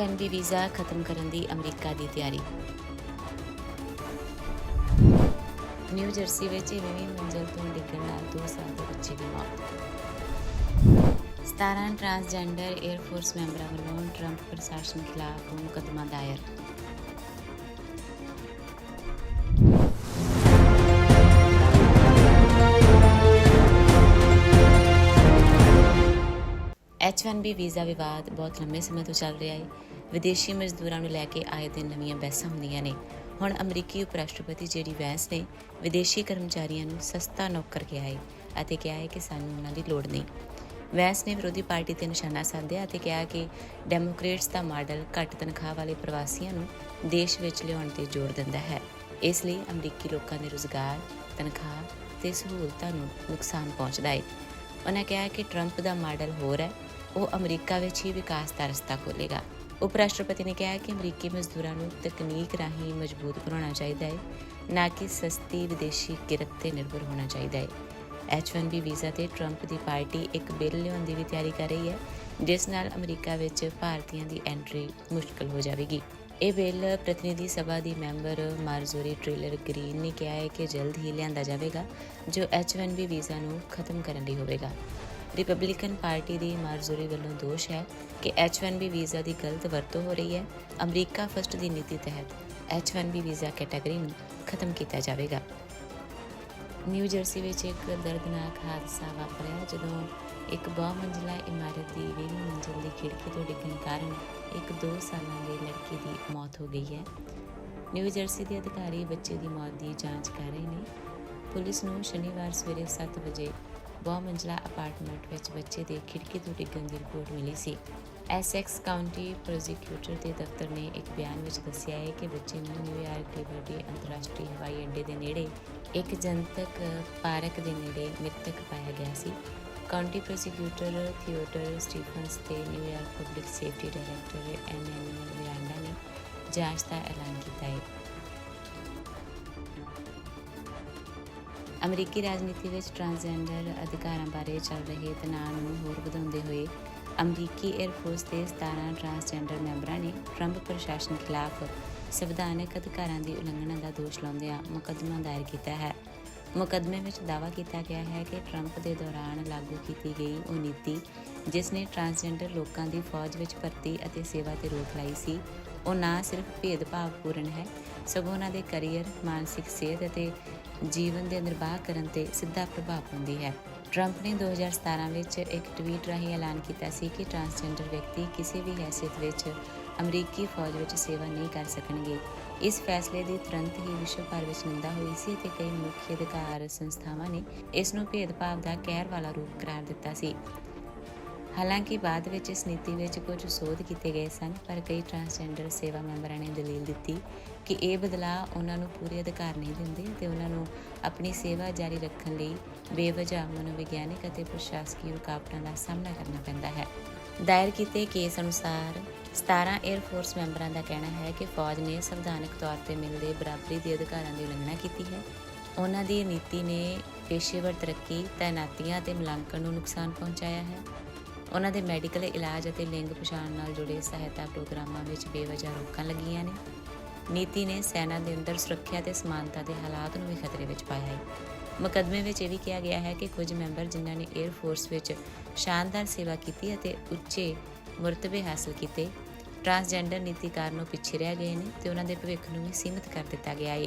H1B visa ਖਤਮ ਕਰਨ ਦੀ America ਦੀ ਤਿਆਰੀ। ਨਿਊ ਜਰਸੀ ਵਿੱਚ ਇਵੇਂ ਮੰਜ਼ਲ ਤੋਂ ਡਿੱਗਣ ਨਾਲ 2 ਸਾਲ ਦੇ ਬੱਚੇ ਦੀ ਮੌਤ। 17 ਟਰਾਂਸਜੈਂਡਰ 에ਅਰ ਫੋਰਸ ਮੈਂਬਰਾਂ ਵੱਲੋਂ ਟਰੰਪ ਪ੍ਰਸ਼ਾਸਨ ਖਿਲਾਫ ਮੁਕੱਦਮਾ ਦਾਇਰ। H1B ਵੀਜ਼ਾ ਵਿਵਾਦ ਬਹੁਤ ਲੰਮੇ ਸਮੇਂ ਤੋਂ ਚੱਲ ਰਿਹਾ ਹੈ। ਵਿਦੇਸ਼ੀ ਮਜ਼ਦੂਰਾਂ ਨੂੰ ਲੈ ਕੇ ਆਏ ਦਿਨ ਨਵੀਆਂ ਬਹਿਸਾਂ ਹੁੰਦੀਆਂ ਨੇ। ਹੁਣ ਅਮਰੀਕੀ ਉਪ ਰਾਸ਼ਟਰਪਤੀ ਜੇਡੀ ਵੈਂਸ ਨੇ ਵਿਦੇਸ਼ੀ ਕਰਮਚਾਰੀਆਂ ਨੂੰ ਸਸਤਾ ਨੌਕਰ ਕਿਹਾ ਹੈ ਅਤੇ ਕਿਹਾ ਹੈ ਕਿ ਸਾਨੂੰ ਉਹਨਾਂ ਦੀ ਲੋੜ ਨਹੀਂ। ਵੈਂਸ ਨੇ ਵਿਰੋਧੀ ਪਾਰਟੀ ਤੇ ਨਿਸ਼ਾਨਾ ਸਾਧਿਆ ਅਤੇ ਕਿਹਾ ਕਿ ਡੈਮੋਕ੍ਰੇਟਸ ਦਾ ਮਾਡਲ ਘੱਟ ਤਨਖਾਹ ਵਾਲੇ ਪ੍ਰਵਾਸੀਆਂ ਨੂੰ ਦੇਸ਼ ਵਿੱਚ ਲਿਆਉਣ ਤੇ ਜ਼ੋਰ ਦਿੰਦਾ ਹੈ। ਇਸ ਲਈ ਅਮਰੀਕੀ ਲੋਕਾਂ ਦੇ ਰੁਜ਼ਗਾਰ, ਤਨਖਾਹ ਤੇ ਸਹੂਲਤਾਂ ਨੂੰ ਨੁਕਸਾਨ ਪਹੁੰਚਦਾ ਹੈ ਉਹਨਾਂ ਕਿਹਾ ਕਿ ਟਰੰਪ ਦਾ ਮਾਡਲ ਹੋਰ ਹੈ, ਉਹ ਅਮਰੀਕਾ ਵਿੱਚ ਹੀ ਵਿਕਾਸ ਦਾ ਰਸਤਾ ਖੋਲੇਗਾ ਉਪ ਰਾਸ਼ਟਰਪਤੀ ਨੇ ਕਿਹਾ ਕਿ ਅਮਰੀਕੀ ਮਜ਼ਦੂਰਾਂ ਨੂੰ ਤਕਨੀਕ ਰਾਹੀਂ ਮਜ਼ਬੂਤ ਬਣਾਉਣਾ ਚਾਹੀਦਾ ਹੈ, ਨਾ ਕਿ ਸਸਤੀ ਵਿਦੇਸ਼ੀ ਕਿਰਤ ਤੇ ਨਿਰਭਰ ਹੋਣਾ ਚਾਹੀਦਾ ਹੈ। H1B ਵੀਜ਼ਾ ਤੇ ਟਰੰਪ ਦੀ ਪਾਰਟੀ ਇੱਕ ਬਿੱਲ ਲਿਆਉਣ ਦੀ ਵੀ ਤਿਆਰੀ ਕਰ ਰਹੀ ਹੈ, ਜਿਸ ਨਾਲ ਅਮਰੀਕਾ ਵਿੱਚ ਭਾਰਤੀਆਂ ਦੀ ਐਂਟਰੀ ਮੁਸ਼ਕਲ ਹੋ ਜਾਵੇਗੀ। ਇਹ ਬਿੱਲ ਪ੍ਰਤੀਨਿਧੀ ਸਭਾ ਦੀ ਮੈਂਬਰ ਮਾਰਜ਼ੋਰੀ ਟ੍ਰੇਲਰ ਗ੍ਰੀਨ ਨੇ ਕਿਹਾ ਹੈ ਕਿ ਜਲਦ ਹੀ ਲਿਆਂਦਾ ਜਾਵੇਗਾ, ਜੋ H1B ਵੀਜ਼ਾ ਨੂੰ ਖਤਮ ਕਰਨ ਲਈ ਹੋਵੇਗਾ। ਰਿਪਬਲਿਕਨ ਪਾਰਟੀ ਦੀ ਮਾਰਜ਼ੂਰੀ ਵੱਲੋਂ ਦੋਸ਼ ਹੈ ਕਿ H1B ਵੀਜ਼ਾ ਦੀ ਗਲਤ ਵਰਤੋਂ ਹੋ ਰਹੀ ਹੈ। ਅਮਰੀਕਾ ਫਸਟ ਦੀ ਨੀਤੀ ਤਹਿਤ H1B ਵੀਜ਼ਾ ਕੈਟਾਗਰੀ ਨੂੰ ਖਤਮ ਕੀਤਾ ਜਾਵੇਗਾ। ਨਿਊ ਜਰਸੀ ਵਿੱਚ ਇੱਕ ਦਰਦਨਾਕ ਹਾਦਸਾ ਵਾਪਰਿਆ ਜਦੋਂ ਇੱਕ ਬਹੁ ਇਮਾਰਤ ਦੀ 20ਵੀਂ ਮੰਜ਼ਿਲ ਦੀ ਖਿੜਕੀ ਤੋਂ ਡਿੱਗਣ ਕਾਰਨ ਇੱਕ 2 ਸਾਲਾਂ ਦੀ ਲੜਕੀ ਦੀ ਮੌਤ ਹੋ ਗਈ ਹੈ। ਨਿਊ ਜਰਸੀ ਦੇ ਅਧਿਕਾਰੀ ਬੱਚੇ ਦੀ ਮੌਤ ਦੀ ਜਾਂਚ ਕਰ ਰਹੇ ਨੇ। ਪੁਲਿਸ ਨੂੰ ਸ਼ਨੀਵਾਰ ਸਵੇਰੇ 7 ਵਜੇ ਬਹੁ ਮੰਜ਼ਲਾ ਅਪਾਰਟਮੈਂਟ ਵਿੱਚ ਬੱਚੇ ਦੇ ਖਿੜਕੀ ਤੋਂ ਡਿੱਗਣ ਦੀ ਰਿਪੋਰਟ ਮਿਲੀ ਸੀ। ਐਸਐਕਸ ਕਾਉਂਟੀ ਪ੍ਰੋਜੀਕਿਊਟਰ ਦੇ ਦਫ਼ਤਰ ਨੇ ਇੱਕ ਬਿਆਨ ਵਿੱਚ ਦੱਸਿਆ ਹੈ ਕਿ ਬੱਚੇ ਨੂੰ ਨਿਊਯਾਰਕ ਲਿਬਰਟੀ ਅੰਤਰਰਾਸ਼ਟਰੀ ਹਵਾਈ ਅੱਡੇ ਦੇ ਨੇੜੇ, ਇੱਕ ਜਨਤਕ ਪਾਰਕ ਦੇ ਨੇੜੇ ਮ੍ਰਿਤਕ ਪਾਇਆ ਗਿਆ ਸੀ। ਕਾਉਂਟੀ ਪ੍ਰੋਜੀਕਿਊਟਰ ਥੀਓਟਰ ਸਟੀਫਨਸ ਤੇ New York public safety director ਐਮਐਨਐਲ Miranda ਨੇ ਜਾਂਚ ਦਾ ਐਲਾਨ ਕੀਤਾ ਹੈ। ਅਮਰੀਕੀ ਰਾਜਨੀਤੀ ਵਿੱਚ ਟਰਾਂਸਜੈਂਡਰ ਅਧਿਕਾਰਾਂ ਬਾਰੇ ਚੱਲ ਰਹੇ ਤਣਾਅ ਨੂੰ ਹੋਰ ਵਧਾਉਂਦੇ ਹੋਏ ਅਮਰੀਕੀ 에ਅਰ ਫੋਰਸ ਦੇ 17 ਟਰਾਂਸਜੈਂਡਰ ਮੈਂਬਰਾਂ ਨੇ ਟਰੰਪ ਪ੍ਰਸ਼ਾਸਨ ਖਿਲਾਫ ਸੰਵਿਧਾਨਕ ਅਧਿਕਾਰਾਂ ਦੀ ਉਲੰਘਣਾ ਦਾ ਦੋਸ਼ ਲਾਉਂਦਿਆਂ ਮੁਕੱਦਮਾ ਦਾਇਰ ਕੀਤਾ ਹੈ। ਮੁਕੱਦਮੇ ਵਿੱਚ ਦਾਅਵਾ ਕੀਤਾ ਗਿਆ ਹੈ ਕਿ ਟਰੰਪ ਦੇ ਦੌਰਾਨ ਲਾਗੂ ਕੀਤੀ ਗਈ ਉਹ ਨੀਤੀ, ਜਿਸ ਨੇ ਟਰਾਂਸਜੈਂਡਰ ਲੋਕਾਂ ਦੀ ਫੌਜ ਵਿੱਚ ਭਰਤੀ ਅਤੇ ਸੇਵਾ ਤੇ ਰੋਕ ਲਾਈ ਸੀ ਉਹ ਨਾ ਸਿਰਫ ਭੇਦਭਾਵਪੂਰਨ ਹੈ, ਸਗੋਂ ਉਹਨਾਂ ਦੇ ਕੈਰੀਅਰ, ਮਾਨਸਿਕ ਸਿਹਤ ਅਤੇ ਜੀਵਨ ਦੇ ਨਿਰਵਾਹ ਕਰਨ ਤੇ ਸਿੱਧਾ ਪ੍ਰਭਾਵ ਪਾਉਂਦੀ ਹੈ। ਟਰੰਪ ਨੇ 2017 ਵਿੱਚ ਇੱਕ ਟਵੀਟ ਰਾਹੀਂ ਐਲਾਨ ਕੀਤਾ ਸੀ ਕਿ ਟਰਾਂਸਜੈਂਡਰ ਵਿਅਕਤੀ ਕਿਸੇ ਵੀ ਹੈਸੀਅਤ ਵਿੱਚ ਅਮਰੀਕੀ ਫੌਜ ਵਿੱਚ ਸੇਵਾ ਨਹੀਂ ਕਰ ਸਕਣਗੇ। ਇਸ ਫੈਸਲੇ ਦੀ ਤੁਰੰਤ ਹੀ ਵਿਸ਼ਵ ਭਰ ਵਿੱਚ ਨਿੰਦਾ ਹੋਈ ਸੀ ਤੇ ਕਈ ਮੁੱਖ ਅਧਿਕਾਰ ਸੰਸਥਾਵਾਂ ਨੇ ਇਸ ਨੂੰ ਭੇਦਭਾਵ ਦਾ ਕਹਿਰ ਵਾਲਾ ਰੂਪ ਕਰਾਰ ਦਿੱਤਾ ਸੀ। ਹਾਲਾਂਕਿ ਬਾਅਦ ਵਿੱਚ ਇਸ ਨੀਤੀ ਵਿੱਚ ਕੁਝ ਸੋਧ ਕੀਤੇ ਗਏ ਸਨ, ਪਰ ਕਈ ਟਰਾਂਸਜੈਂਡਰ ਸੇਵਾ ਮੈਂਬਰਾਂ ਨੇ ਦਲੀਲ ਦਿੱਤੀ ਕਿ ਇਹ ਬਦਲਾਅ ਉਹਨਾਂ ਨੂੰ ਪੂਰੇ ਅਧਿਕਾਰ ਨਹੀਂ ਦਿੰਦੇ ਤੇ ਉਹਨਾਂ ਨੂੰ ਆਪਣੀ ਸੇਵਾ ਜਾਰੀ ਰੱਖਣ ਲਈ ਬੇਵਜ੍ਹਾ ਮਨੋਵਿਗਿਆਨਿਕ ਅਤੇ ਪ੍ਰਸ਼ਾਸਕੀ ਰੁਕਾਵਟਾਂ ਦਾ ਸਾਹਮਣਾ ਕਰਨਾ ਪੈਂਦਾ ਹੈ। ਦਾਇਰ ਕੀਤੇ ਕੇਸ ਅਨੁਸਾਰ 17 에ਅਰ ਫੋਰਸ ਮੈਂਬਰਾਂ ਦਾ ਕਹਿਣਾ ਹੈ ਕਿ ਫੌਜ ਨੇ ਸੰਵਿਧਾਨਕ ਤੌਰ ਤੇ ਮਿਲਦੇ ਬਰਾਬਰੀ ਦੇ ਅਧਿਕਾਰਾਂ ਦੀ ਉਲੰਘਣਾ ਕੀਤੀ ਹੈ। ਉਹਨਾਂ ਦੀ ਨੀਤੀ ਨੇ ਪੇਸ਼ੇਵਰ ਤਰੱਕੀ, ਤਾਇਨਾਤੀਆਂ ਤੇ ਮੁਲਾਂਕਣ ਨੂੰ ਨੁਕਸਾਨ ਪਹੁੰਚਾਇਆ ਹੈ। ਉਹਨਾਂ ਦੇ ਮੈਡੀਕਲ ਇਲਾਜ ਅਤੇ ਲਿੰਗ ਪਛਾਣ ਨਾਲ ਜੁੜੇ ਸਹਾਇਤਾ ਪ੍ਰੋਗਰਾਮਾਂ ਵਿੱਚ ਬੇਵਜ੍ਹਾ ਰੋਕਾਂ ਲੱਗੀਆਂ ਨੇ। ਨੀਤੀ ਨੇ ਸੈਨਾ ਦੇ ਅੰਦਰ ਸੁਰੱਖਿਆ ਤੇ ਸਮਾਨਤਾ ਦੇ ਹਾਲਾਤ ਨੂੰ ਵੀ ਖਤਰੇ ਵਿੱਚ ਪਾਇਆ ਹੈ। ਮੁਕੱਦਮੇ ਵਿੱਚ ਇਹ ਵੀ ਕਿਹਾ ਗਿਆ ਹੈ ਕਿ ਕੁਝ ਮੈਂਬਰ ਜਿਨ੍ਹਾਂ ਨੇ 에ਅਰ ਫੋਰਸ ਵਿੱਚ ਸ਼ਾਨਦਾਰ ਸੇਵਾ ਕੀਤੀ ਅਤੇ ਉੱਚੇ ਮਰਤਬੇ ਹਾਸਲ ਕੀਤੇ ਟਰਾਂਸਜੈਂਡਰ ਨੀਤੀ ਕਾਰਨ ਉਹ ਪਿੱਛੇ ਰਹਿ ਗਏ ਨੇ ਤੇ ਉਹਨਾਂ ਦੇ ਭਵਿੱਖ ਨੂੰ ਵੀ ਸੀਮਿਤ ਕਰ ਦਿੱਤਾ ਗਿਆ ਹੈ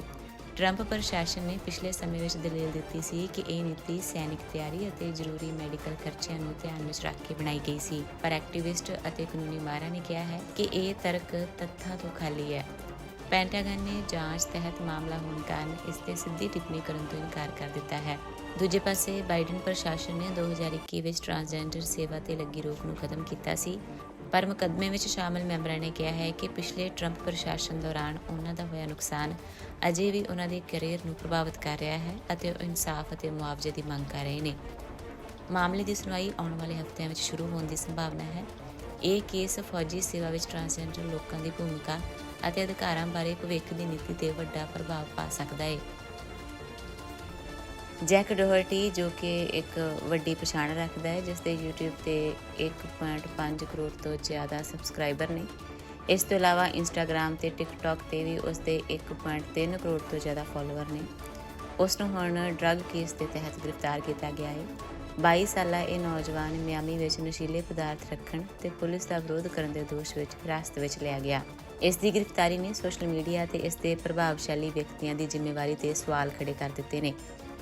ਟਰੰਪ ਪ੍ਰਸ਼ਾਸਨ ਨੇ ਪਿਛਲੇ ਸਮੇਂ ਵਿੱਚ ਦਲੀਲ ਦਿੱਤੀ ਸੀ ਕਿ ਇਹ ਨੀਤੀ ਸੈਨਿਕ ਤਿਆਰੀ ਅਤੇ ਜ਼ਰੂਰੀ ਮੈਡੀਕਲ ਖਰਚਿਆਂ ਨੂੰ ਧਿਆਨ ਵਿੱਚ ਰੱਖ ਕੇ ਬਣਾਈ ਗਈ ਸੀ। ਪਰ ਐਕਟਿਵਿਸਟ ਅਤੇ ਕਾਨੂੰਨੀ ਮਾਹਰਾਂ ਨੇ ਕਿਹਾ ਹੈ ਕਿ ਇਹ ਤਰਕ ਤੱਥਾਂ ਤੋਂ ਖਾਲੀ ਹੈ। ਪੈਂਟਾਗਨ ਨੇ ਜਾਂਚ ਤਹਿਤ ਮਾਮਲਾ ਹੋਣ ਕਾਰਨ ਇਸ ਤੇ ਸਿੱਧੀ ਟਿੱਪਣੀ ਕਰਨ ਤੋਂ ਇਨਕਾਰ ਕਰ ਦਿੱਤਾ ਹੈ। ਦੂਜੇ ਪਾਸੇ ਬਾਈਡਨ ਪ੍ਰਸ਼ਾਸਨ ਨੇ 2021 ਵਿੱਚ ਟਰਾਂਸਜੈਂਡਰ ਸੇਵਾ ਤੇ ਲੱਗੀ ਰੋਕ ਨੂੰ ਖਤਮ ਕੀਤਾ ਸੀ। ਪਰ ਮੁਕੱਦਮੇ ਵਿੱਚ ਸ਼ਾਮਲ ਮੈਂਬਰਾਂ ਨੇ ਕਿਹਾ ਹੈ ਕਿ ਪਿਛਲੇ ਟਰੰਪ ਪ੍ਰਸ਼ਾਸਨ ਦੌਰਾਨ ਉਹਨਾਂ ਦਾ ਹੋਇਆ ਨੁਕਸਾਨ ਅਜੇ ਵੀ ਉਹਨਾਂ ਦੇ ਕੈਰੀਅਰ ਨੂੰ ਪ੍ਰਭਾਵਿਤ ਕਰ ਰਿਹਾ ਹੈ ਅਤੇ ਉਹ ਇਨਸਾਫ ਅਤੇ ਮੁਆਵਜ਼ੇ ਦੀ ਮੰਗ ਕਰ ਰਹੇ ਨੇ। ਮਾਮਲੇ ਦੀ ਸੁਣਵਾਈ ਆਉਣ ਵਾਲੇ ਹਫ਼ਤਿਆਂ ਵਿੱਚ ਸ਼ੁਰੂ ਹੋਣ ਦੀ ਸੰਭਾਵਨਾ ਹੈ। ਇਹ ਕੇਸ ਫੌਜੀ ਸੇਵਾ ਵਿੱਚ ਟਰਾਂਸਜੈਂਡਰ ਲੋਕਾਂ ਦੀ ਭੂਮਿਕਾ ਅਤੇ ਅਧਿਕਾਰਾਂ ਬਾਰੇ ਭਵਿੱਖ ਦੀ ਨੀਤੀ ਤੇ ਵੱਡਾ ਪ੍ਰਭਾਵ ਪਾ ਸਕਦਾ ਹੈ। ਜੈਕ ਡੋਹਰਟੀ ਜੋ ਕਿ ਇੱਕ ਵੱਡੀ ਪਛਾਣ ਰੱਖਦਾ ਹੈ ਜਿਸ ਦੇ YouTube ਤੇ 1.5 ਕਰੋੜ ਤੋਂ ਜ਼ਿਆਦਾ ਸਬਸਕ੍ਰਾਈਬਰ ਨੇ। ਇਸ ਤੋਂ ਇਲਾਵਾ ਇੰਸਟਾਗ੍ਰam ਤੇ ਟਿਕਟੌਕ ਤੇ ਵੀ ਉਸ ਦੇ 1.3 ਕਰੋੜ ਤੋਂ ਜ਼ਿਆਦਾ ਫਾਲੋਅਰ ਨੇ। ਉਸ ਨੂੰ ਹੁਣ ਡਰੱਗ ਕੇਸ ਦੇ ਤਹਿਤ ਗ੍ਰਿਫਤਾਰ ਕੀਤਾ ਗਿਆ ਹੈ। 22 ਸਾਲਾ ਇਹ ਨੌਜਵਾਨ ਮਿਆਮੀ ਵਿੱਚ ਨਸ਼ੀਲੇ ਪਦਾਰਥ ਰੱਖਣ ਤੇ ਪੁਲਿਸ ਦਾ ਵਿਰੋਧ ਕਰਨ ਦੇ ਦੋਸ਼ ਵਿੱਚ ਹਿਰਾਸਤ ਵਿੱਚ ਲਿਆ ਗਿਆ। ਇਸ ਦੀ ਗ੍ਰਿਫਤਾਰੀ ਨੇ ਸੋਸ਼ਲ ਮੀਡੀਆ ਤੇ ਇਸ ਦੇ ਪ੍ਰਭਾਵਸ਼ਾਲੀ ਵਿਅਕਤੀਆਂ ਦੀ ਜ਼ਿੰਮੇਵਾਰੀ ਤੇ ਸਵਾਲ ਖੜੇ ਕਰ ਦਿੱਤੇ ਨੇ।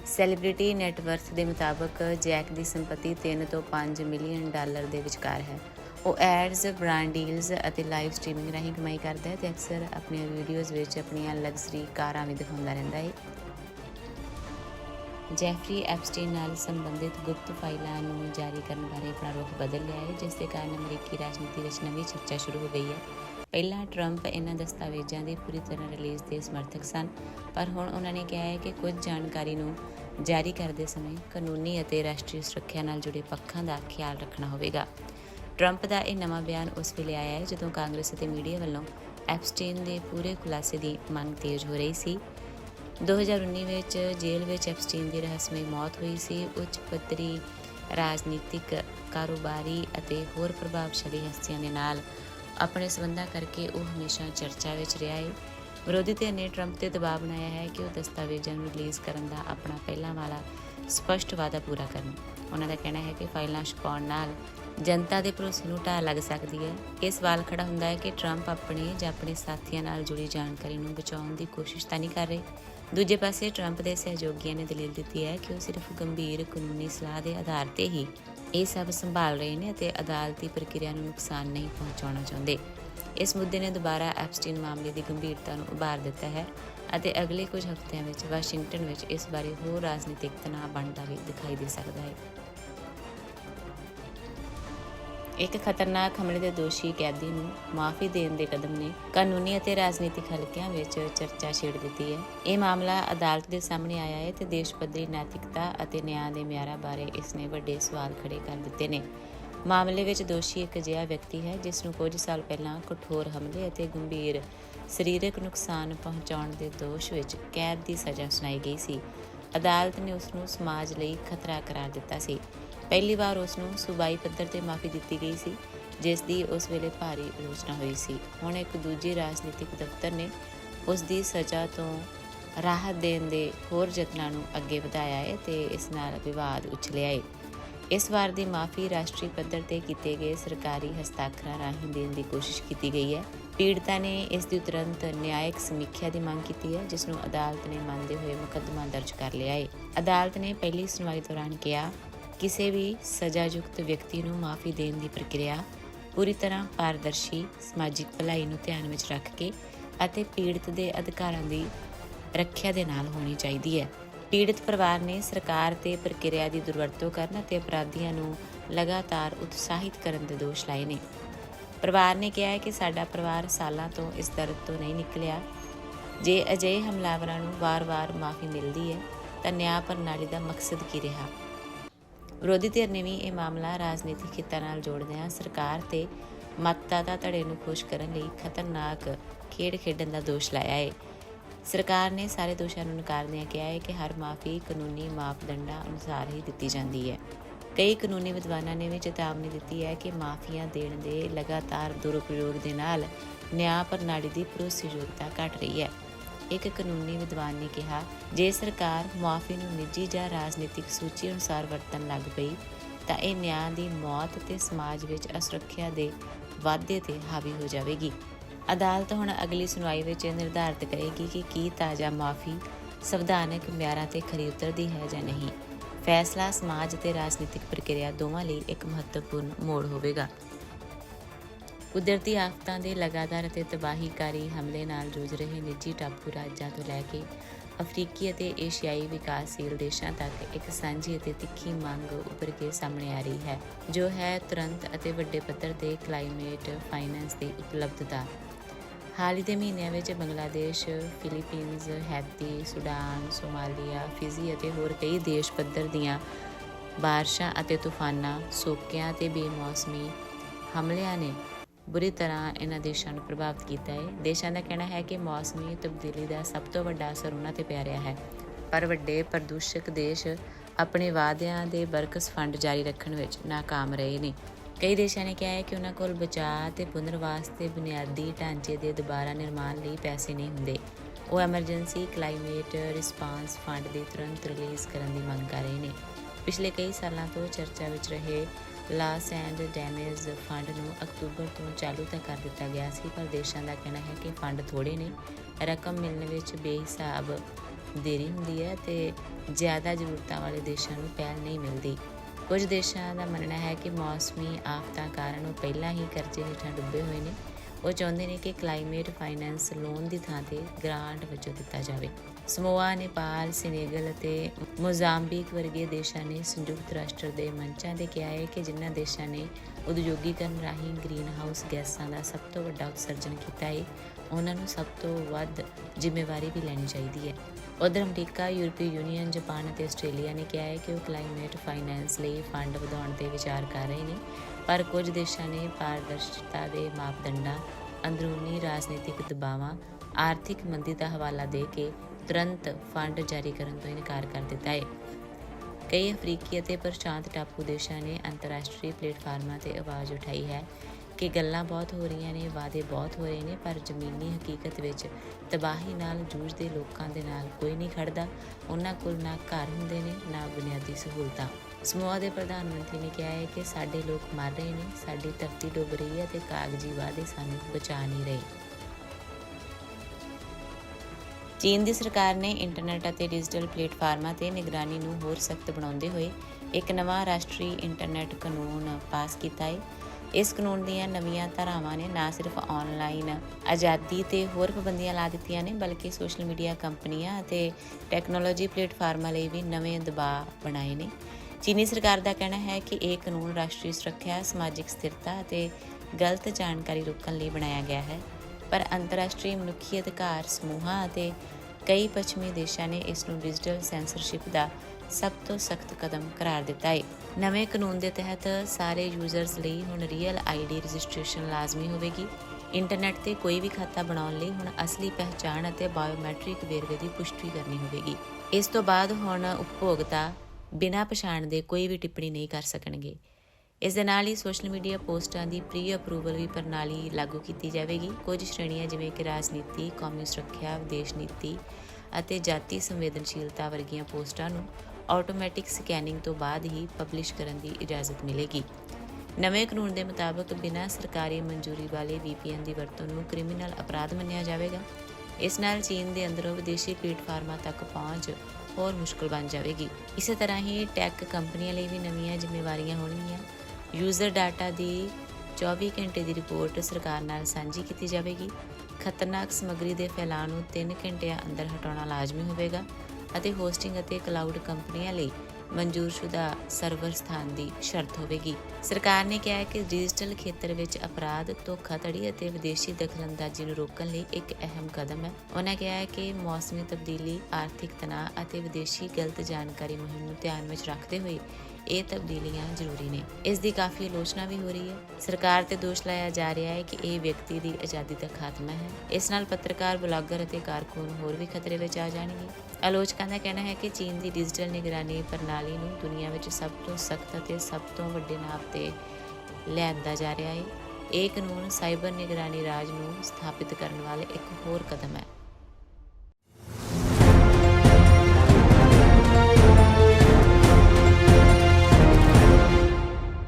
ਸੈਲੀਬ੍ਰਿਟੀ ਨੈਟਵਰਥ ਦੇ ਮੁਤਾਬਕ ਜੈਕ ਦੀ ਸੰਪਤੀ 3 ਤੋਂ 5 ਮਿਲੀਅਨ ਡਾਲਰ ਦੇ ਵਿਚਕਾਰ ਹੈ। ਉਹ ਐਡਸ ਬ੍ਰਾਂਡ ਡੀਲਸ ਅਤੇ ਲਾਈਵ ਸਟ੍ਰੀਮਿੰਗ ਰਾਹੀਂ ਕਮਾਈ ਕਰਦਾ ਹੈ ਤੇ ਅਕਸਰ ਆਪਣੀਆਂ ਵੀਡੀਓਜ਼ ਵਿੱਚ ਆਪਣੀਆਂ ਲਗਜ਼ਰੀ ਕਾਰਾਂ ਵੀ ਦਿਖਾਉਂਦਾ ਰਹਿੰਦਾ ਹੈ। ਜੈਫਰੀ ਐਪਸਟੀਨ ਨਾਲ ਸੰਬੰਧਿਤ ਗੁਪਤ ਫਾਈਲਾਂ ਨੂੰ ਜਾਰੀ ਕਰਨ ਬਾਰੇ ਆਪਣਾ ਰੁਖ ਬਦਲ ਲਿਆ ਹੈ, ਜਿਸ ਦੇ ਕਾਰਨ ਅਮਰੀਕੀ ਰਾਜਨੀਤੀ ਵਿੱਚ ਨਵੀਂ ਚਰਚਾ ਸ਼ੁਰੂ ਹੋ ਗਈ ਹੈ। ਪਹਿਲਾਂ ਟਰੰਪ ਇਹਨਾਂ ਦਸਤਾਵੇਜ਼ਾਂ ਦੀ ਪੂਰੀ ਤਰ੍ਹਾਂ ਰਿਲੀਜ਼ ਦੇ ਸਮਰਥਕ ਸਨ, ਪਰ ਹੁਣ ਉਹਨਾਂ ਨੇ ਕਿਹਾ ਹੈ ਕਿ ਕੁਝ ਜਾਣਕਾਰੀ ਨੂੰ ਜਾਰੀ ਕਰਦੇ ਸਮੇਂ ਕਾਨੂੰਨੀ ਅਤੇ ਰਾਸ਼ਟਰੀ ਸੁਰੱਖਿਆ ਨਾਲ ਜੁੜੇ ਪੱਖਾਂ ਦਾ ਖਿਆਲ ਰੱਖਣਾ ਹੋਵੇਗਾ। ਟਰੰਪ ਦਾ ਇਹ ਨਵਾਂ ਬਿਆਨ ਉਸ ਵੇਲੇ ਆਇਆ ਹੈ ਜਦੋਂ ਕਾਂਗਰਸ ਅਤੇ ਮੀਡੀਆ ਵੱਲੋਂ ਐਪਸਟੀਨ ਦੇ ਪੂਰੇ ਖੁਲਾਸੇ ਦੀ ਮੰਗ ਤੇਜ਼ ਹੋ ਰਹੀ ਸੀ। 2019 ਵਿੱਚ ਜੇਲ੍ਹ ਵਿੱਚ ਐਪਸਟੀਨ ਦੀ ਰਹੱਸਮਈ ਮੌਤ ਹੋਈ ਸੀ। ਉੱਚ ਪੱਧਰੀ ਰਾਜਨੀਤਿਕ ਕਾਰੋਬਾਰੀ ਅਤੇ ਹੋਰ ਪ੍ਰਭਾਵਸ਼ਾਲੀ ਹਸਤੀਆਂ ਦੇ ਨਾਲ ਆਪਣੇ ਸਬੰਧਾਂ ਕਰਕੇ ਉਹ ਹਮੇਸ਼ਾ ਚਰਚਾ ਵਿੱਚ ਰਿਹਾ ਹੈ ਵਿਰੋਧੀ ਧਿਰ ਨੇ ਟਰੰਪ ਤੇ ਦਬਾਅ ਬਣਾਇਆ ਹੈ ਕਿ ਉਹ ਦਸਤਾਵੇਜ਼ਾਂ ਨੂੰ ਰਿਲੀਜ਼ ਕਰਨ ਦਾ ਆਪਣਾ ਪਹਿਲਾਂ ਵਾਲਾ ਸਪਸ਼ਟ ਵਾਅਦਾ ਪੂਰਾ ਕਰਨ। ਉਹਨਾਂ ਦਾ ਕਹਿਣਾ ਹੈ ਕਿ ਫਾਈਲਾਂ ਛੁਪਾਉਣ ਨਾਲ ਜਨਤਾ ਦੇ ਭਰੋਸੇ ਨੂੰ ਢਾਹ ਲੱਗ ਸਕਦੀ ਹੈ। ਇਹ ਸਵਾਲ ਖੜਾ ਹੁੰਦਾ ਹੈ ਕਿ ਟਰੰਪ ਆਪਣੇ ਜਾਂ ਆਪਣੇ ਸਾਥੀਆਂ ਨਾਲ ਜੁੜੀ ਜਾਣਕਾਰੀ ਨੂੰ ਬਚਾਉਣ ਦੀ ਕੋਸ਼ਿਸ਼ ਤਾਂ ਨਹੀਂ ਕਰ ਰਹੇ। ਦੂਜੇ ਪਾਸੇ ਟਰੰਪ ਦੇ ਸਹਿਯੋਗੀਆਂ ਨੇ ਦਲੀਲ ਦਿੱਤੀ ਹੈ ਕਿ ਉਹ ਸਿਰਫ ਗੰਭੀਰ ਕਾਨੂੰਨੀ ਸਲਾਹ ਦੇ ਆਧਾਰ ਤੇ ਹੀ ਇਹ ਸਭ ਸੰਭਾਲ ਰਹੇ ਨੇ ਅਤੇ ਅਦਾਲਤੀ ਪ੍ਰਕਿਰਿਆ ਨੂੰ ਨੁਕਸਾਨ ਨਹੀਂ ਪਹੁੰਚਾਉਣਾ ਚਾਹੁੰਦੇ। ਇਸ ਮੁੱਦੇ ਨੇ ਦੁਬਾਰਾ ਐਪਸਟੀਨ ਮਾਮਲੇ ਦੀ ਗੰਭੀਰਤਾ ਨੂੰ ਉਭਾਰ ਦਿੱਤਾ ਹੈ ਅਤੇ ਅਗਲੇ ਕੁਝ ਹਫ਼ਤਿਆਂ ਵਿੱਚ ਵਾਸ਼ਿੰਗਟਨ ਵਿੱਚ ਇਸ ਬਾਰੇ ਹੋਰ ਰਾਜਨੀਤਿਕ ਤਣਾਅ ਬਣਦਾ ਵੀ ਦਿਖਾਈ ਦੇ ਸਕਦਾ ਹੈ। ਇੱਕ ਖਤਰਨਾਕ ਹਮਲੇ ਦੇ ਦੋਸ਼ੀ ਕੈਦੀ ਨੂੰ ਮਾਫੀ ਦੇਣ ਦੇ ਕਦਮ ਨੇ ਕਾਨੂੰਨੀ ਅਤੇ ਰਾਜਨੀਤਿਕ ਹਲਕਿਆਂ ਵਿੱਚ ਚਰਚਾ ਛੇੜ ਦਿੱਤੀ ਹੈ। ਇਹ ਮਾਮਲਾ ਅਦਾਲਤ ਦੇ ਸਾਹਮਣੇ ਆਇਆ ਹੈ ਤੇ ਦੇਸ਼ ਪੱਧਰੀ ਨੈਤਿਕਤਾ ਅਤੇ ਨਿਆਂ ਦੇ ਮਿਆਰਾਂ ਬਾਰੇ ਇਸ ਨੇ ਵੱਡੇ ਸਵਾਲ ਖੜੇ ਕਰ ਦਿੱਤੇ ਨੇ। ਮਾਮਲੇ ਵਿੱਚ ਦੋਸ਼ੀ ਇੱਕ ਅਜਿਹਾ ਵਿਅਕਤੀ ਹੈ ਜਿਸ ਨੂੰ ਕੁਝ ਸਾਲ ਪਹਿਲਾਂ ਕਠੋਰ ਹਮਲੇ ਅਤੇ ਗੰਭੀਰ ਸਰੀਰਕ ਨੁਕਸਾਨ ਪਹੁੰਚਾਉਣ ਦੇ ਦੋਸ਼ ਵਿੱਚ ਕੈਦ ਦੀ ਸਜ਼ਾ ਸੁਣਾਈ ਗਈ ਸੀ। ਅਦਾਲਤ ਨੇ ਉਸ ਨੂੰ ਸਮਾਜ ਲਈ ਖਤਰਾ ਕਰਾਰ ਦਿੱਤਾ ਸੀ। ਪਹਿਲੀ ਵਾਰ ਉਸ ਨੂੰ ਸੂਬਾਈ ਪੱਧਰ ਤੇ ਮਾਫੀ ਦਿੱਤੀ ਗਈ ਸੀ, ਜਿਸ ਦੀ ਉਸ ਵੇਲੇ ਭਾਰੀ ਆਲੋਚਨਾ ਹੋਈ ਸੀ। ਹੁਣ ਇੱਕ ਦੂਜੀ ਰਾਜਨੀਤਿਕ ਦਫ਼ਤਰ ਨੇ ਉਸ ਦੀ ਸਜ਼ਾ ਤੋਂ ਰਾਹਤ ਦੇਣ ਦੇ ਹੋਰ ਯਤਨਾਂ ਨੂੰ ਅੱਗੇ ਵਧਾਇਆ ਹੈ ਤੇ ਇਸ ਨਾਲ ਵਿਵਾਦ ਉਛਲਿਆ ਹੈ। ਇਸ ਵਾਰ ਦੀ ਮਾਫੀ ਰਾਸ਼ਟਰੀ ਪੱਧਰ ਤੇ ਕੀਤੇ ਗਏ ਸਰਕਾਰੀ ਹਸਤਾਖਰਾਂ ਰਾਹੀਂ ਦੇਣ ਦੀ ਕੋਸ਼ਿਸ਼ ਕੀਤੀ ਗਈ ਹੈ। ਪੀੜਤਾ ਨੇ ਇਸ ਦੀ ਤੁਰੰਤ ਨਿਆਇਕ ਸਮੀਖਿਆ ਦੀ ਮੰਗ ਕੀਤੀ ਹੈ, ਜਿਸ ਨੂੰ ਅਦਾਲਤ ਨੇ ਮੰਨਦੇ ਹੋਏ ਮੁਕੱਦਮਾ ਦਰਜ ਕਰ ਲਿਆ ਹੈ। ਅਦਾਲਤ ਨੇ ਪਹਿਲੀ ਸੁਣਵਾਈ ਦੌਰਾਨ ਕਿਹਾ ਕਿਸੇ ਵੀ ਸਜ਼ਾਯੁਕਤ ਵਿਅਕਤੀ ਨੂੰ ਮਾਫੀ ਦੇਣ ਦੀ ਪ੍ਰਕਿਰਿਆ ਪੂਰੀ ਤਰ੍ਹਾਂ ਪਾਰਦਰਸ਼ੀ, ਸਮਾਜਿਕ ਭਲਾਈ ਨੂੰ ਧਿਆਨ ਵਿੱਚ ਰੱਖ ਕੇ ਅਤੇ ਪੀੜਤ ਦੇ ਅਧਿਕਾਰਾਂ ਦੀ ਰੱਖਿਆ ਦੇ ਨਾਲ ਹੋਣੀ ਚਾਹੀਦੀ ਹੈ। ਪੀੜਤ ਪਰਿਵਾਰ ਨੇ ਸਰਕਾਰ ਤੇ ਪ੍ਰਕਿਰਿਆ ਦੀ ਦੁਰਵਰਤੋਂ ਕਰਨ ਅਤੇ ਅਪਰਾਧੀਆਂ ਨੂੰ ਲਗਾਤਾਰ ਉਤਸ਼ਾਹਿਤ ਕਰਨ ਦੇ ਦੋਸ਼ ਲਾਏ ਨੇ। ਪਰਿਵਾਰ ਨੇ ਕਿਹਾ ਹੈ ਕਿ ਸਾਡਾ ਪਰਿਵਾਰ ਸਾਲਾਂ ਤੋਂ ਇਸ ਦਰਦ ਤੋਂ ਨਹੀਂ ਨਿਕਲਿਆ। ਜੇ ਅਜਿਹੇ ਹਮਲਾਵਰਾਂ ਨੂੰ ਵਾਰ-ਵਾਰ ਮਾਫੀ ਮਿਲਦੀ ਹੈ, ਤਾਂ ਨਿਆਂ ਪ੍ਰਣਾਲੀ ਦਾ ਮਕਸਦ ਕੀ ਰਿਹਾ? ਵਿਰੋਧੀ ਧਿਰ ਨੇ ਵੀ ਇਹ ਮਾਮਲਾ ਰਾਜਨੀਤਿਕ ਹਿੱਤਾਂ ਨਾਲ ਜੋੜਦਿਆਂ ਸਰਕਾਰ ਤੇ ਮਤਦਾਤਾ ਧੜੇ ਨੂੰ ਖੁਸ਼ ਕਰਨ ਲਈ ਖਤਰਨਾਕ ਖੇਡ ਖੇਡਣ ਦਾ ਦੋਸ਼ ਲਾਇਆ ਹੈ ਸਰਕਾਰ ਨੇ ਸਾਰੇ ਦੋਸ਼ਾਂ ਨੂੰ ਨਕਾਰਦਿਆਂ ਕਿਹਾ ਹੈ ਕਿ ਹਰ ਮਾਫੀ ਕਾਨੂੰਨੀ ਮਾਪਦੰਡਾਂ ਅਨੁਸਾਰ ਹੀ ਦਿੱਤੀ ਜਾਂਦੀ ਹੈ ਕਈ ਕਾਨੂੰਨੀ ਵਿਦਵਾਨਾਂ ਨੇ ਵੀ ਚੇਤਾਵਨੀ ਦਿੱਤੀ ਹੈ ਕਿ ਮਾਫੀਆਂ ਦੇਣ ਦੇ ਲਗਾਤਾਰ ਦੁਰਉਪਯੋਗ ਦੇ ਨਾਲ ਨਿਆਂ ਪ੍ਰਣਾਲੀ ਦੀ ਭਰੋਸੇਯੋਗਤਾ ਘਟ ਰਹੀ ਹੈ। ਇੱਕ ਕਾਨੂੰਨੀ ਵਿਦਵਾਨ ਨੇ ਕਿਹਾ, ਜੇ ਸਰਕਾਰ ਮੁਆਫੀ ਨੂੰ ਨਿੱਜੀ ਜਾਂ ਰਾਜਨੀਤਿਕ ਸੂਚੀ ਅਨੁਸਾਰ ਵਰਤਣ ਲੱਗ ਪਈ, ਤਾਂ ਇਹ ਨਿਆਂ ਦੀ ਮੌਤ ਤੇ ਸਮਾਜ ਵਿੱਚ ਅਸੁਰੱਖਿਆ ਦੇ ਵਾਧੇ ਤੇ ਹਾਵੀ ਹੋ ਜਾਵੇਗੀ। ਅਦਾਲਤ ਹੁਣ ਅਗਲੀ ਸੁਣਵਾਈ ਵਿੱਚ ਇਹ ਨਿਰਧਾਰਤ ਕਰੇਗੀ ਕਿ ਕੀ ਤਾਜ਼ਾ ਮਾਫੀ ਸੰਵਿਧਾਨਕ ਮਿਆਰਾਂ ਤੇ ਖਰੀ ਉਤਰਦੀ ਹੈ ਜਾਂ ਨਹੀਂ। ਫੈਸਲਾ ਸਮਾਜ ਤੇ ਰਾਜਨੀਤਿਕ ਪ੍ਰਕਿਰਿਆ ਦੋਵਾਂ ਲਈ ਇੱਕ ਮਹੱਤਵਪੂਰਨ ਮੋੜ ਹੋਵੇਗਾ। ਕੁਦਰਤੀ ਆਫਤਾਂ ਦੇ ਲਗਾਤਾਰ ਅਤੇ ਤਬਾਹੀਕਾਰੀ ਹਮਲੇ ਨਾਲ ਜੂਝ ਰਹੇ ਨਿੱਜੀ ਟਾਪੂ ਰਾਜਾਂ ਤੋਂ ਲੈ ਕੇ ਅਫਰੀਕੀ ਅਤੇ ਏਸ਼ੀਆਈ ਵਿਕਾਸਸ਼ੀਲ ਦੇਸ਼ਾਂ ਤੱਕ ਇੱਕ ਸਾਂਝੀ ਅਤੇ ਤਿੱਖੀ ਮੰਗ ਉੱਭਰ ਕੇ ਸਾਹਮਣੇ ਆ ਰਹੀ ਹੈ, ਜੋ ਹੈ ਤੁਰੰਤ ਅਤੇ ਵੱਡੇ ਪੱਧਰ ਤੇ ਕਲਾਈਮੇਟ ਫਾਈਨੈਂਸ ਦੀ ਉਪਲਬਧਤਾ। ਹਾਲ ਹੀ ਦੇ ਮਹੀਨਿਆਂ ਵਿੱਚ Bangladesh, Philippines Haiti Sudan, Somalia, Fiji ਅਤੇ ਹੋਰ ਕਈ ਦੇਸ਼ ਪੱਧਰ ਦੀਆਂ ਬਾਰਿਸ਼ਾਂ ਅਤੇ ਤੂਫਾਨਾਂ, ਸੋਕਿਆਂ ਤੇ ਬੇਮੌਸਮੀ ਹਮਲਿਆਂ ਨੇ ਬੁਰੀ ਤਰ੍ਹਾਂ ਇਹਨਾਂ ਦੇਸ਼ਾਂ ਨੂੰ ਪ੍ਰਭਾਵਿਤ ਕੀਤਾ ਹੈ। ਦੇਸ਼ਾਂ ਦਾ ਕਹਿਣਾ ਹੈ ਕਿ ਮੌਸਮੀ ਤਬਦੀਲੀ ਦਾ ਸਭ ਤੋਂ ਵੱਡਾ ਅਸਰ ਉਹਨਾਂ ਤੇ ਪੈ ਰਿਹਾ ਹੈ। ਪਰ ਵੱਡੇ ਪ੍ਰਦੂਸ਼ਕ ਦੇਸ਼ ਆਪਣੇ ਵਾਅਦਿਆਂ ਦੇ ਬਰਕਸ ਫੰਡ ਜਾਰੀ ਰੱਖਣ ਵਿੱਚ ناکਾਮ ਰਹੇ ਨੇ। ਕਈ ਦੇਸ਼ਾਂ ਨੇ ਕਿਹਾ ਹੈ ਕਿ ਉਹਨਾਂ ਕੋਲ ਬਚਾਅ ਤੇ ਪੁਨਰਵਾਸ ਤੇ ਬੁਨਿਆਦੀ ਢਾਂਚੇ ਦੇ ਦੁਬਾਰਾ ਨਿਰਮਾਣ ਲਈ ਪੈਸੇ ਨਹੀਂ ਹੁੰਦੇ। ਉਹ ਐਮਰਜੈਂਸੀ ਕਲਾਈਮੇਟ ਰਿਸਪਾਂਸ ਫੰਡ ਦੇ ਤੁਰੰਤ ਰਿਲੀਜ਼ ਕਰਨ ਦੀ ਮੰਗ ਕਰ ਰਹੇ ਨੇ। ਪਿਛਲੇ ਕਈ ਸਾਲਾਂ ਤੋਂ ਚਰਚਾ ਵਿੱਚ ਰਹੇ ਲਾਸ ਐਂਡ ਡੈਮੇਜ ਫੰਡ ਨੂੰ ਅਕਤੂਬਰ ਤੋਂ ਚਾਲੂ ਤਾਂ ਕਰ ਦਿੱਤਾ ਗਿਆ ਸੀ, ਪਰ ਦੇਸ਼ਾਂ ਦਾ ਕਹਿਣਾ ਹੈ ਕਿ ਫੰਡ ਥੋੜੇ ਨੇ। ਰਕਮ ਮਿਲਣ ਵਿੱਚ ਬੇਹਿਸਾਬ ਦੇਰੀ ਹੁੰਦੀ ਹੈ ਤੇ ਜ਼ਿਆਦਾ ਜ਼ਰੂਰਤਾਂ ਵਾਲੇ ਦੇਸ਼ਾਂ ਨੂੰ ਪਹਿਲ ਨਹੀਂ ਮਿਲਦੀ। ਕੁਝ ਦੇਸ਼ਾਂ ਦਾ ਮੰਨਣਾ ਹੈ ਕਿ ਮੌਸਮੀ ਆਫਤਾਂ ਕਾਰਨ ਉਹ ਪਹਿਲਾਂ ਹੀ ਕਰਜ਼ੇ ਹੇਠਾਂ ਡੁੱਬੇ ਹੋਏ ਨੇ। ਉਹ ਚਾਹੁੰਦੇ ਨੇ ਕਿ ਕਲਾਈਮੇਟ ਫਾਈਨੈਂਸ ਲੋਨ ਦੀ ਥਾਂ ਤੇ ਗ੍ਰਾਂਟ ਵਜੋਂ ਦਿੱਤਾ ਜਾਵੇ। ਸਮੋਆ, ਨੇਪਾਲ, ਸਿਨੇਗਲ ਅਤੇ ਮੋਜ਼ਾਂਬੀਕ ਵਰਗੇ ਦੇਸ਼ਾਂ ਨੇ ਸੰਯੁਕਤ ਰਾਸ਼ਟਰ ਦੇ ਮੰਚਾਂ ਤੇ ਕਿਹਾ ਹੈ ਕਿ ਜਿਨ੍ਹਾਂ ਦੇਸ਼ਾਂ ਨੇ ਉਦਯੋਗੀਕਰਨ ਰਾਹੀਂ ਗ੍ਰੀਨਹਾਊਸ ਗੈਸਾਂ ਦਾ ਸਭ ਤੋਂ ਵੱਡਾ ਉਤਸਰਜਨ ਕੀਤਾ ਹੈ, ਉਹਨਾਂ ਨੂੰ ਸਭ ਤੋਂ ਵੱਧ ਜ਼ਿੰਮੇਵਾਰੀ ਵੀ ਲੈਣੀ ਚਾਹੀਦੀ ਹੈ। ਉਧਰ ਅਮਰੀਕਾ, ਯੂਰਪੀ ਯੂਨੀਅਨ, ਜਾਪਾਨ ਅਤੇ ਆਸਟ੍ਰੇਲੀਆ ਨੇ ਕਿਹਾ ਹੈ ਕਿ ਉਹ ਕਲਾਈਮੇਟ ਫਾਈਨੈਂਸ ਲਈ ਫੰਡ ਵਧਾਉਣ ਤੇ ਵਿਚਾਰ ਕਰ ਰਹੇ ਨੇ, ਪਰ ਕੁਝ ਦੇਸ਼ਾਂ ਨੇ ਪਾਰਦਰਸ਼ਤਾ ਦੇ ਮਾਪਦੰਡਾਂ, ਅੰਦਰੂਨੀ ਰਾਜਨੀਤਿਕ ਦਬਾਵਾਂ, ਆਰਥਿਕ ਮੰਦੀ ਦਾ ਹਵਾਲਾ ਦੇ ਕੇ ਤੁਰੰਤ ਫੰਡ ਜਾਰੀ ਕਰਨ ਤੋਂ ਇਨਕਾਰ ਕਰ ਦਿੱਤਾ ਹੈ। ਕਈ ਅਫਰੀਕੀ ਅਤੇ ਪ੍ਰਸ਼ਾਂਤ ਟਾਪੂ ਦੇਸ਼ਾਂ ਨੇ ਅੰਤਰਰਾਸ਼ਟਰੀ ਪਲੇਟਫਾਰਮਾਂ ਤੇ ਆਵਾਜ਼ ਉਠਾਈ ਹੈ ਕਿ ਗੱਲਾਂ ਬਹੁਤ ਹੋ ਰਹੀਆਂ ਨੇ, ਵਾਅਦੇ ਬਹੁਤ ਹੋ ਰਹੇ ਨੇ, ਪਰ ਜ਼ਮੀਨੀ ਹਕੀਕਤ ਵਿੱਚ ਤਬਾਹੀ ਨਾਲ ਜੂਝਦੇ ਲੋਕਾਂ ਦੇ ਨਾਲ ਕੋਈ ਨਹੀਂ ਖੜਦਾ। ਉਹਨਾਂ ਕੋਲ ਨਾ ਘਰ ਹੁੰਦੇ ਨੇ, ਨਾ ਬੁਨਿਆਦੀ ਸਹੂਲਤਾਂ। ਸਮੂਹ ਦੇ ਪ੍ਰਧਾਨ ਮੰਤਰੀ ਨੇ ਕਿਹਾ ਹੈ ਕਿ ਸਾਡੇ ਲੋਕ ਮਰ ਰਹੇ ਨੇ, ਸਾਡੀ ਧਰਤੀ ਡੁੱਬ ਰਹੀ ਹੈ ਤੇ ਕਾਗਜ਼ੀ ਵਾਅਦੇ ਸਾਨੂੰ ਬਚਾ ਨਹੀਂ ਰਹੇ। ਚੀਨ ਦੀ ਸਰਕਾਰ ਨੇ ਇੰਟਰਨੈਟ ਅਤੇ ਡਿਜੀਟਲ ਪਲੇਟਫਾਰਮਾਂ ਤੇ ਨਿਗਰਾਨੀ ਨੂੰ ਹੋਰ ਸਖਤ ਬਣਾਉਂਦੇ ਹੋਏ ਇੱਕ ਨਵਾਂ ਰਾਸ਼ਟਰੀ ਇੰਟਰਨੈਟ ਕਾਨੂੰਨ ਪਾਸ ਕੀਤਾ ਹੈ ਇਸ ਕਾਨੂੰਨ ਦੀਆਂ ਨਵੀਆਂ ਧਾਰਾਵਾਂ ਨੇ ਨਾ ਸਿਰਫ ਆਨਲਾਈਨ ਆਜ਼ਾਦੀ ਤੇ ਹੋਰ ਪਾਬੰਦੀਆਂ ਲਾ ਦਿੱਤੀਆਂ ਨੇ, ਬਲਕਿ ਸੋਸ਼ਲ ਮੀਡੀਆ ਕੰਪਨੀਆਂ ਅਤੇ ਟੈਕਨੋਲੋਜੀ ਪਲੇਟਫਾਰਮਾਂ ਲਈ ਵੀ ਨਵੇਂ ਦਬਾਅ ਬਣਾਏ ਨੇ। ਚੀਨੀ ਸਰਕਾਰ ਦਾ ਕਹਿਣਾ ਹੈ ਕਿ ਇਹ ਕਾਨੂੰਨ ਰਾਸ਼ਟਰੀ ਸੁਰੱਖਿਆ, ਸਮਾਜਿਕ ਸਥਿਰਤਾ ਅਤੇ ਗਲਤ ਜਾਣਕਾਰੀ ਰੋਕਣ ਲਈ ਬਣਾਇਆ ਗਿਆ ਹੈ। ਪਰ ਅੰਤਰਰਾਸ਼ਟਰੀ ਮਨੁੱਖੀ ਅਧਿਕਾਰ ਸਮੂਹਾਂ ਅਤੇ ਕਈ ਪੱਛਮੀ ਦੇਸ਼ਾਂ ਨੇ ਇਸ ਨੂੰ ਡਿਜੀਟਲ ਸੈਂਸਰਸ਼ਿਪ ਦਾ ਸਭ ਤੋਂ ਸਖਤ ਕਦਮ ਕਰਾਰ ਦਿੱਤਾ ਹੈ ਨਵੇਂ ਕਾਨੂੰਨ ਦੇ ਤਹਿਤ ਸਾਰੇ ਯੂਜ਼ਰਸ ਲਈ ਹੁਣ ਰੀਅਲ ਆਈਡੀ ਰਜਿਸਟ੍ਰੇਸ਼ਨ ਲਾਜ਼ਮੀ ਹੋਵੇਗੀ। ਇੰਟਰਨੈਟ ਤੇ ਕੋਈ ਵੀ ਖਾਤਾ ਬਣਾਉਣ ਲਈ ਹੁਣ ਅਸਲੀ ਪਹਿਚਾਣ ਅਤੇ ਬਾਇਓਮੈਟ੍ਰਿਕ ਵੇਰਵੇ ਦੀ ਪੁਸ਼ਟੀ ਕਰਨੀ ਹੋਵੇਗੀ। ਇਸ ਤੋਂ ਬਾਅਦ ਹੁਣ ਉਪਭੋਗਤਾ ਬਿਨਾਂ ਪਛਾਣ ਦੇ ਕੋਈ ਵੀ ਟਿੱਪਣੀ ਨਹੀਂ ਕਰ ਸਕਣਗੇ। ਇਸ ਦੇ ਨਾਲ ਹੀ ਸੋਸ਼ਲ ਮੀਡੀਆ ਪੋਸਟਾਂ ਦੀ ਪ੍ਰੀ ਅਪਰੂਵਲ ਵੀ ਪ੍ਰਣਾਲੀ ਲਾਗੂ ਕੀਤੀ ਜਾਵੇਗੀ। ਕੁਝ ਸ਼੍ਰੇਣੀਆਂ ਜਿਵੇਂ ਕਿ ਰਾਜਨੀਤੀ, ਕੌਮੀ ਸੁਰੱਖਿਆ, ਵਿਦੇਸ਼ ਨੀਤੀ ਅਤੇ ਜਾਤੀ ਸੰਵੇਦਨਸ਼ੀਲਤਾ ਵਰਗੀਆਂ ਪੋਸਟਾਂ ਨੂੰ ਆਟੋਮੈਟਿਕ ਸਕੈਨਿੰਗ ਤੋਂ ਬਾਅਦ ਹੀ ਪਬਲਿਸ਼ ਕਰਨ ਦੀ ਇਜਾਜ਼ਤ ਮਿਲੇਗੀ। ਨਵੇਂ ਕਾਨੂੰਨ ਦੇ ਮੁਤਾਬਕ ਬਿਨਾਂ ਸਰਕਾਰੀ ਮਨਜ਼ੂਰੀ ਵਾਲੇ VPN ਦੀ ਵਰਤੋਂ ਨੂੰ ਕ੍ਰਿਮੀਨਲ ਅਪਰਾਧ ਮੰਨਿਆ ਜਾਵੇਗਾ। ਇਸ ਨਾਲ ਚੀਨ ਦੇ ਅੰਦਰੋਂ ਵਿਦੇਸ਼ੀ ਪਲੇਟਫਾਰਮਾਂ ਤੱਕ ਪਹੁੰਚ ਹੋਰ ਮੁਸ਼ਕਲ ਬਣ ਜਾਵੇਗੀ। ਇਸੇ ਤਰ੍ਹਾਂ ਹੀ ਟੈਕ ਕੰਪਨੀਆਂ ਲਈ ਵੀ ਨਵੀਆਂ ਜ਼ਿੰਮੇਵਾਰੀਆਂ ਹੋਣਗੀਆਂ। ਯੂਜ਼ਰ ਡਾਟਾ ਦੀ 24 ਘੰਟੇ ਦੀ ਰਿਪੋਰਟ ਸਰਕਾਰ ਨਾਲ ਸਾਂਝੀ ਕੀਤੀ ਜਾਵੇਗੀ। ਖਤਰਨਾਕ ਸਮੱਗਰੀ ਦੇ ਫੈਲਾਅ ਨੂੰ 3 ਘੰਟਿਆਂ ਅੰਦਰ ਹਟਾਉਣਾ ਲਾਜ਼ਮੀ ਹੋਵੇਗਾ ਅਤੇ ਹੋਸਟਿੰਗ ਅਤੇ ਕਲਾਊਡ ਕੰਪਨੀਆਂ ਲਈ ਮਨਜ਼ੂਰਸ਼ੁਦਾ ਸਰਵਰ ਸਥਾਨ ਦੀ ਸ਼ਰਤ ਹੋਵੇਗੀ। ਸਰਕਾਰ ਨੇ ਕਿਹਾ ਹੈ ਕਿ ਡਿਜੀਟਲ ਖੇਤਰ ਵਿੱਚ ਅਪਰਾਧ, ਧੋਖਾਧੜੀ ਅਤੇ ਵਿਦੇਸ਼ੀ ਦਖਲਅੰਦਾਜ਼ੀ ਨੂੰ ਰੋਕਣ ਲਈ ਇੱਕ ਅਹਿਮ ਕਦਮ ਹੈ। ਉਹਨਾਂ ਕਿਹਾ ਹੈ ਕਿ ਮੌਸਮੀ ਤਬਦੀਲੀ, ਆਰਥਿਕ ਤਣਾਅ ਅਤੇ ਵਿਦੇਸ਼ੀ ਗਲਤ ਜਾਣਕਾਰੀ ਮੁਹਿੰਮ ਨੂੰ ਧਿਆਨ ਵਿੱਚ ਰੱਖਦੇ ਹੋਏ ਇਹ ਤਬਦੀਲੀਆਂ ਜ਼ਰੂਰੀ ਨੇ। ਇਸ ਦੀ ਕਾਫੀ ਆਲੋਚਨਾ ਵੀ ਹੋ ਰਹੀ ਹੈ। ਸਰਕਾਰ ਤੇ ਦੋਸ਼ ਲਾਇਆ ਜਾ ਰਿਹਾ ਹੈ ਕਿ ਇਹ ਵਿਅਕਤੀ ਦੀ ਆਜ਼ਾਦੀ ਦਾ ਖਾਤਮਾ ਹੈ। ਇਸ ਨਾਲ ਪੱਤਰਕਾਰ, ਬਲੌਗਰ ਅਤੇ ਕਾਰਕੁਨ ਹੋਰ ਵੀ ਖਤਰੇ ਵਿੱਚ ਆ ਜਾਣਗੇ। ਆਲੋਚਕਾਂ ਦਾ ਕਹਿਣਾ ਹੈ ਕਿ ਚੀਨ ਦੀ ਡਿਜੀਟਲ ਨਿਗਰਾਨੀ ਪ੍ਰਣਾਲੀ ਨੂੰ ਦੁਨੀਆ ਵਿੱਚ ਸਭ ਤੋਂ ਸਖਤ ਅਤੇ ਸਭ ਤੋਂ ਵੱਡੇ ਨਾਪ ਤੇ ਲਿਆਂਦਾ ਜਾ ਰਿਹਾ ਹੈ। ਇਹ ਕਾਨੂੰਨ ਸਾਈਬਰ ਨਿਗਰਾਨੀ ਰਾਜ ਨੂੰ ਸਥਾਪਿਤ ਕਰਨ ਵਾਲੇ ਇੱਕ ਹੋਰ ਕਦਮ ਹੈ।